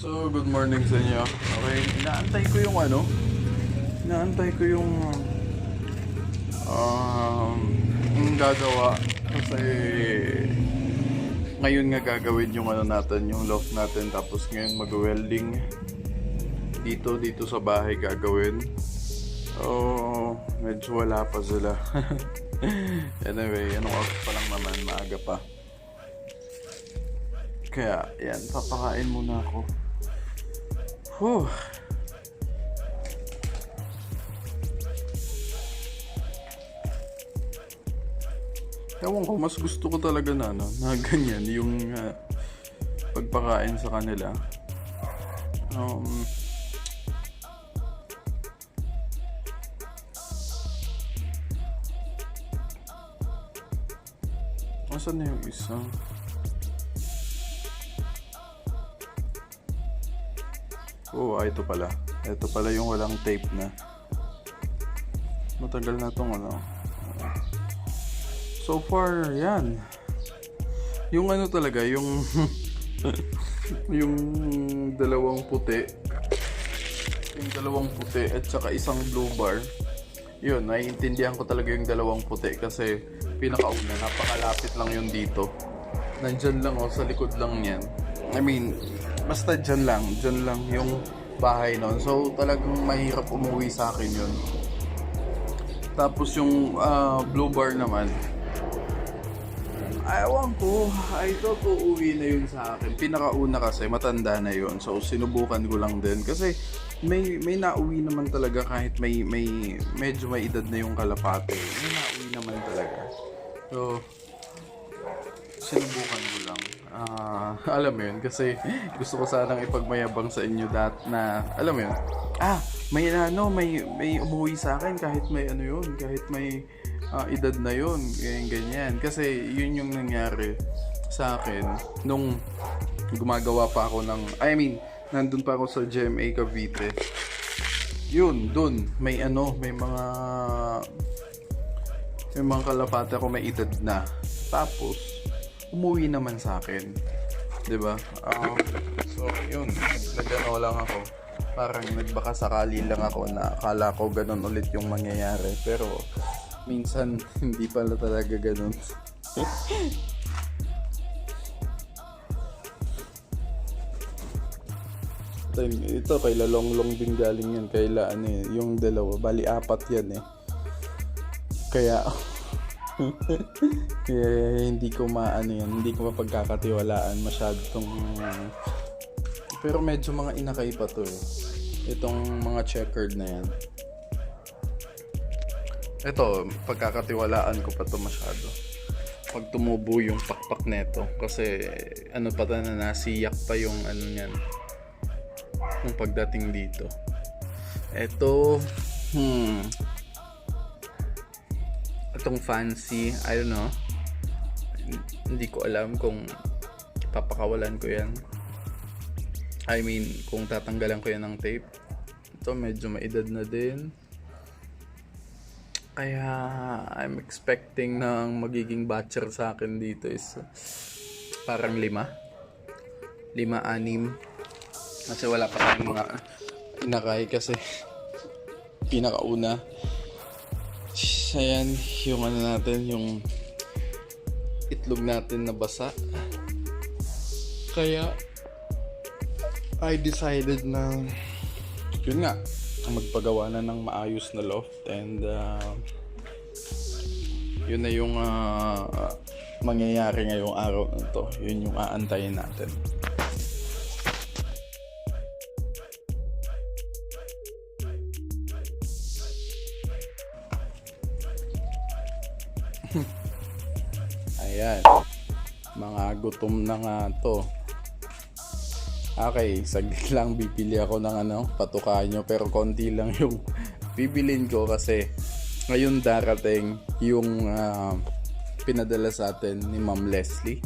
So, good morning sa inyo. Okay, inaantay ko yung ano, inaantay ko yung um, yung gagawa kasi ngayon nga gagawin yung ano natin, yung loft natin tapos ngayon mag-welding dito, dito sa bahay gagawin. So, medyo wala pa sila. anyway, anong oras pa lang naman, maaga pa. Kaya, yan, papakain muna ako. Whew. Ewan ko, mas gusto ko talaga na, ano, na ganyan, yung ah, pagpakain sa kanila. Um, Asan na yung isa? Oo, ah, ito pala. Ito pala yung walang tape na. Matagal na tong ano. So far, yan. Yung ano talaga, yung... yung dalawang puti. Yung dalawang puti at saka isang blue bar. Yun, naiintindihan ko talaga yung dalawang puti kasi pinakauna, napakalapit lang yun dito. Nandyan lang oh, sa likod lang yan. I mean, basta dyan lang, dyan lang yung bahay nun. So talagang mahirap umuwi sa akin yun. Tapos yung ah, blue bar naman, Ewan ko, I thought uuwi na yun sa akin. Pinakauna kasi, matanda na yun. So, sinubukan ko lang din. Kasi, may may nauwi naman talaga kahit may may medyo may edad na yung kalapate. May nauwi naman talaga. So, sinubukan ko lang. Ah, alam mo yun, kasi gusto ko sanang ipagmayabang sa inyo dat na, alam mo yun, ah, may ano, may, may umuwi sa akin kahit may ano yun, kahit may ah, edad na yun, ganyan, ganyan. Kasi yun yung nangyari sa akin nung gumagawa pa ako ng, I mean, nandun pa ako sa GMA Cavite. Yun, dun, may ano, may mga may mga kalapate ako may edad na. Tapos, umuwi naman sa akin. 'Di ba? Um, so, yun. Nagano lang ako. Parang nagbaka sakali lang ako na akala ko ganun ulit yung mangyayari. Pero, minsan, hindi pala talaga ganun. ito, kay Lalonglong din galing yan. Kay La, ano eh, yung dalawa. Bali, apat yan eh. Kaya, kaya hindi ko maano yan, hindi ko mapagkakatiwalaan masyado tong pero medyo mga inakay pa to eh. Itong mga checkered na yan. Ito, pagkakatiwalaan ko pa to masyado. Pag tumubo yung pakpak neto. Kasi ano pa na nasiyak pa yung ano niyan. Yung pagdating dito. Ito, hmm, itong fancy, I don't know. Hindi ko alam kung papakawalan ko yan. I mean, kung tatanggalan ko yan ng tape. Ito medyo maedad na din. Kaya I'm expecting na ang magiging batcher sa akin dito is parang lima. Lima, anim. Kasi wala pa tayong mga inakay kasi pinakauna ayan yung ano natin yung itlog natin na basa. Kaya I decided na yun nga magpagawa na ng maayos na loft and uh, yun na yung uh, mangyayari ngayong araw na to. Yun yung aantayin natin gutom na nga to. Okay, saglit lang bibili ako ng ano, patukain nyo pero konti lang yung bibilin ko kasi ngayon darating yung ah, pinadala sa atin ni Ma'am Leslie.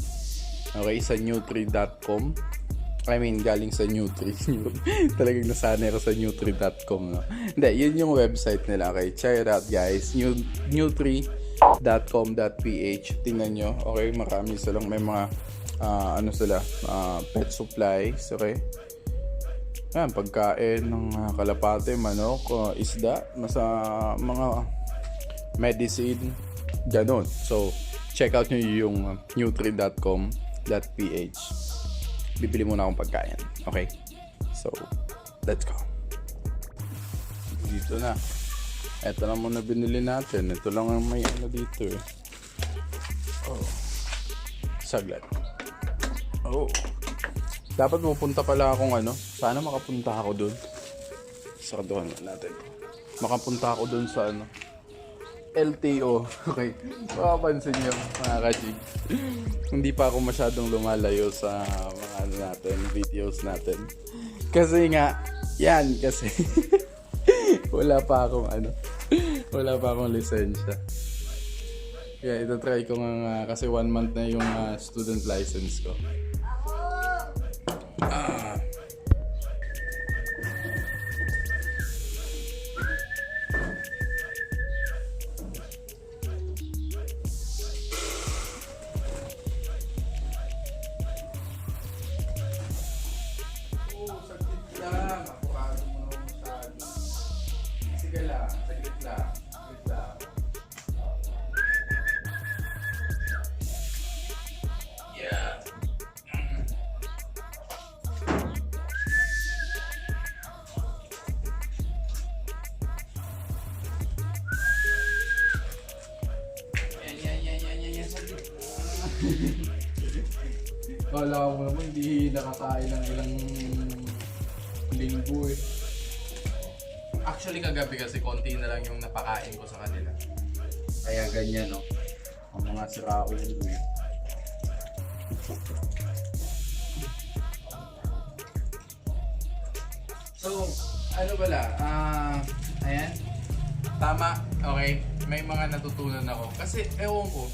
Okay, sa nutri.com. I mean, galing sa Nutri. Talagang nasanay ako sa nutri.com. No? Hindi, yun yung website nila. Okay, check it out guys. New, nutri.com.ph Tingnan nyo. Okay, marami silang may mga ah, ano sila, ah, pet supplies. Okay. Yan, pagkain ng ah, kalapate, manok, ah, isda, masa mga medicine, ganun. So, check out nyo yung uh, nutri.com.ph. Bibili muna akong pagkain. Okay? So, let's go. Dito na. Ito lang muna binili natin. Ito lang ang may ano dito eh. Oh. Saglit. Oh. Dapat pupunta pala akong ano. Sana makapunta ako dun. Sarduhan natin. Makapunta ako dun sa ano. LTO. Okay. Makapansin nyo, mga kachig. Hindi pa ako masyadong lumalayo sa mga ano natin, videos natin. Kasi nga, yan, kasi wala pa akong ano, wala pa akong lisensya. Kaya ito try ko nga kasi one month na yung ah, student license ko. Ah. Kala mo naman hindi nakakain ng ilang linggo eh. Actually kagabi kasi konti na lang yung napakain ko sa kanila. Kaya ganyan no. Ang mga sirao yun eh. So, ano pala? Ah, ayan. Tama, okay. May mga natutunan ako. Kasi, ewan ko,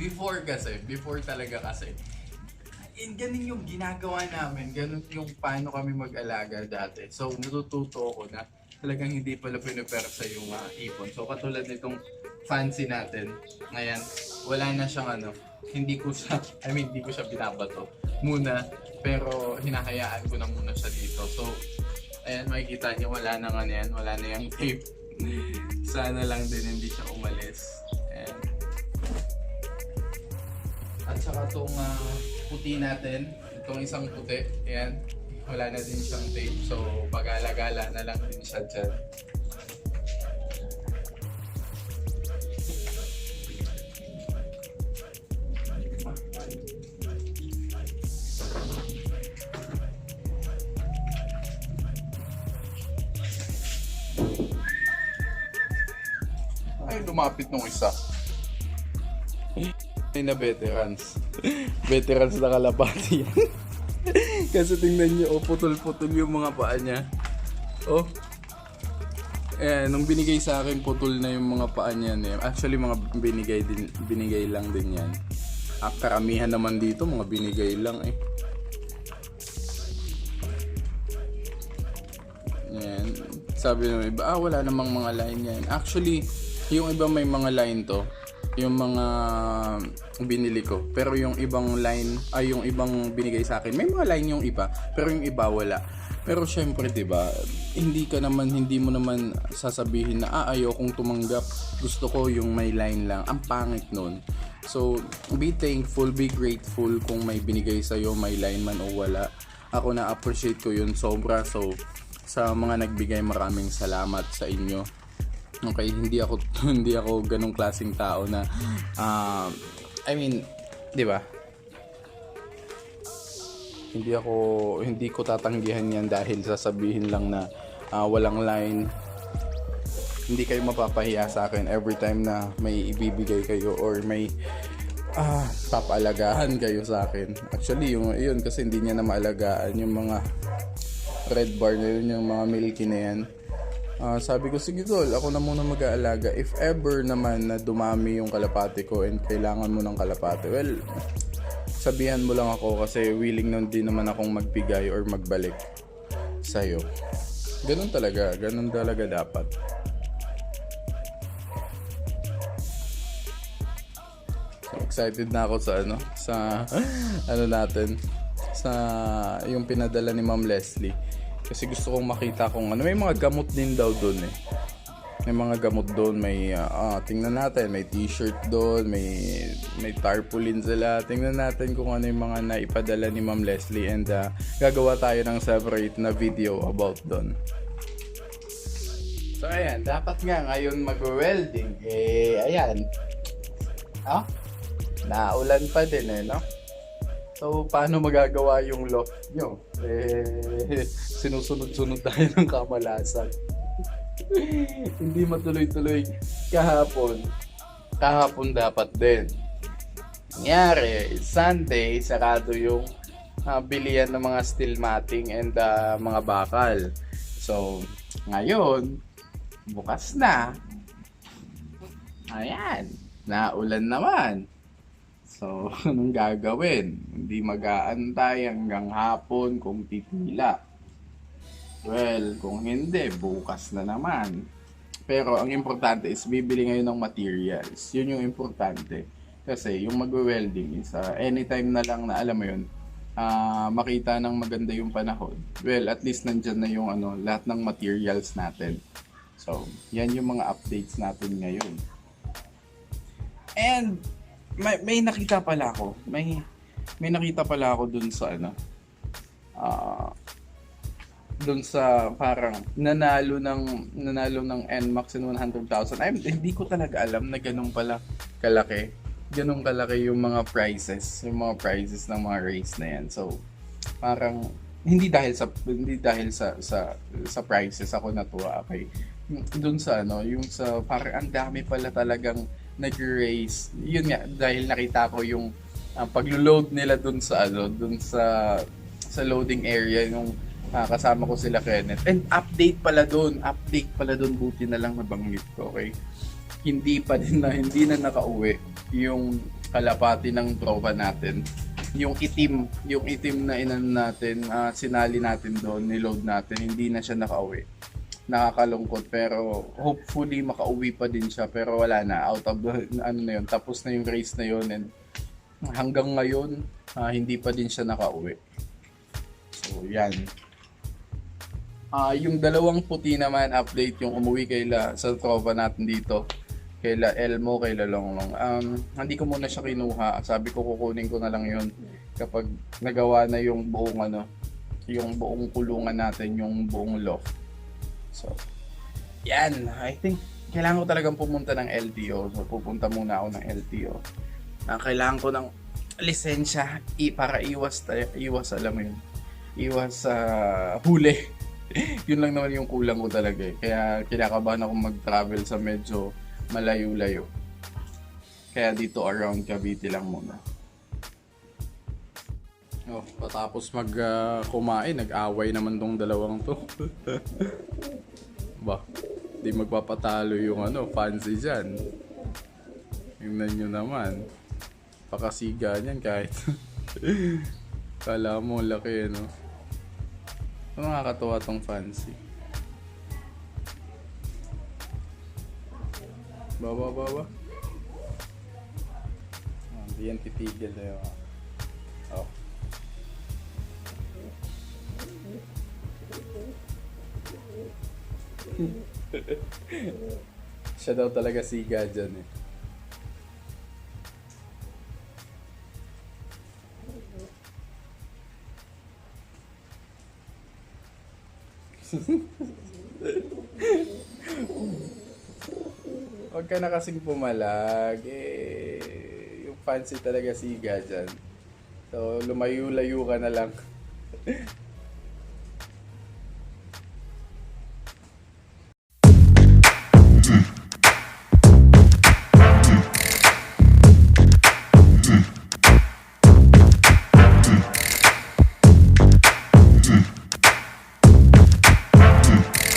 before kasi, before talaga kasi, in ganun yung ginagawa namin, ganun yung paano kami mag-alaga dati. So, natututo ako na talagang hindi pala pinipersa yung ah, ipon. So, katulad nitong fancy natin, ngayon, wala na siyang ano, hindi ko siya, I mean, hindi ko siya binabato muna, pero hinahayaan ko na muna siya dito. So, ayan, makikita niyo, wala na nga yan, wala na yung tape. Sana lang din hindi siya umalis. Ayan. At saka itong ah, puti natin, itong isang puti, ayan, wala na din siyang tape. So, pag-alagala na lang din siya dyan. Ay, lumapit nung isa. Ay na veterans. veterans na kalapati yan. Kasi tingnan niyo, oh, putol-putol yung mga paa niya. Oh. Eh, nung binigay sa akin, putol na yung mga paa niya. Eh. Actually, mga binigay, din, binigay lang din yan. Ah, karamihan naman dito, mga binigay lang eh. Yan. Sabi ng iba, ah, wala namang mga line yan. Actually, yung iba may mga line to. Yung mga binili ko. Pero yung ibang line, ay yung ibang binigay sa akin, may mga line yung iba. Pero yung iba wala. Pero syempre, 'di ba? Hindi ka naman hindi mo naman sasabihin na ah ayokong tumanggap. Gusto ko yung may line lang. Ang pangit nun. So, be thankful, be grateful kung may binigay sa may line man o wala. Ako na appreciate ko yun sobra. So, sa mga nagbigay maraming salamat sa inyo. Okay, hindi ako hindi ako ganong klaseng tao na ah, I mean, 'di ba? Hindi ako hindi ko tatanggihan 'yan dahil sasabihin lang na ah, walang line. Hindi kayo mapapahiya sa akin every time na may ibibigay kayo or may ah, papaalagahan kayo sa akin. Actually, yung yun kasi hindi niya na maalagaan yung mga red bar na yun, yung mga milky na yan. Ah, sabi ko, sige tol, ako na muna mag-aalaga. If ever naman na dumami yung kalapati ko and kailangan mo ng kalapati, well, sabihan mo lang ako kasi willing nun din naman akong magbigay or magbalik sa'yo. Ganun talaga, ganun talaga dapat. So, excited na ako sa ano, sa ano natin, sa yung pinadala ni Ma'am Leslie. Kasi gusto kong makita kung ano. May mga gamot din daw doon eh. May mga gamot doon. May, ah, tingnan natin. May t-shirt doon. May, may tarpaulin sila. Tingnan natin kung ano yung mga naipadala ni Ma'am Leslie. And ah, gagawa tayo ng separate na video about doon. So ayan, dapat nga ngayon mag-welding. Eh, ayan. Ah, naulan pa din eh, no? So, paano magagawa yung loft nyo? Eh, sinusunod-sunod tayo ng kamalasan. Hindi matuloy-tuloy. Kahapon, kahapon dapat din. Nangyari, Sunday, sarado yung ah, bilihan ng mga steel matting and ah, mga bakal. So, ngayon, bukas na. Ayan, naulan naman. So, anong gagawin? Hindi mag-aantay hanggang hapon kung pipila. Well, kung hindi, bukas na naman. Pero ang importante is bibili ngayon ng materials. Yun yung importante. Kasi yung magwe-welding is ah, anytime na lang na alam mo yun, ah, makita ng maganda yung panahon. Well, at least nandyan na yung ano, lahat ng materials natin. So, yan yung mga updates natin ngayon. And may, may nakita pala ako. May may nakita pala ako dun sa ano. Ah dun sa parang nanalo ng nanalo ng NMAX in 100,000. Ay, hindi ko talaga alam na ganun pala kalaki. Ganun kalaki yung mga prizes, yung mga prizes ng mga race na yan. So, parang hindi dahil sa hindi dahil sa sa sa prizes ako natuwa okay doon sa ano yung sa parang ang dami pala talagang nag-race. Yun nga dahil nakita ko yung uh, paglo-load nila doon sa ano doon sa sa loading area yung ah, kasama ko sila Kenneth. And update pala doon update pala doon buti na lang nabanggit ko okay? Hindi pa din na hindi na nakauwi yung kalapati ng tropa natin. Yung itim yung itim na inan natin ah, sinali natin doon niload natin hindi na siya nakauwi nakakalungkot pero hopefully makauwi pa din siya pero wala na out of the, ano na yun tapos na yung race na yun and hanggang ngayon ah, hindi pa din siya nakauwi so yan Ah, yung dalawang puti naman update yung umuwi kaila sa tropa natin dito. Kaila Elmo, kaila Longlong. Um, hindi ko muna siya kinuha. Sabi ko kukunin ko na lang yun kapag nagawa na yung buong ano, yung buong kulungan natin, yung buong loft. So, yan. I think kailangan ko talagang pumunta ng LTO. So, pupunta muna ako ng LTO. Ah, kailangan ko ng lisensya i para iwas iwas alam mo yun. Iwas sa huli. yun lang naman yung kulang ko talaga eh. Kaya kinakabahan ako mag-travel sa medyo malayo-layo. Kaya dito around Cavite lang muna. Oh, patapos mag ah, kumain, nag-away naman tong dalawang to. ba, di magpapatalo yung ano, fancy dyan. Tingnan nyo naman. Pakasiga niyan kahit. Kala mo laki ano. Ano nakakatawa tong fancy? Baba, baba. Ah, Hindi yan titigil na yun. Siya daw talaga siga dyan eh. Huwag ka na kasing pumalag. Eh, yung fancy talaga siga dyan. So, lumayo-layo ka na lang.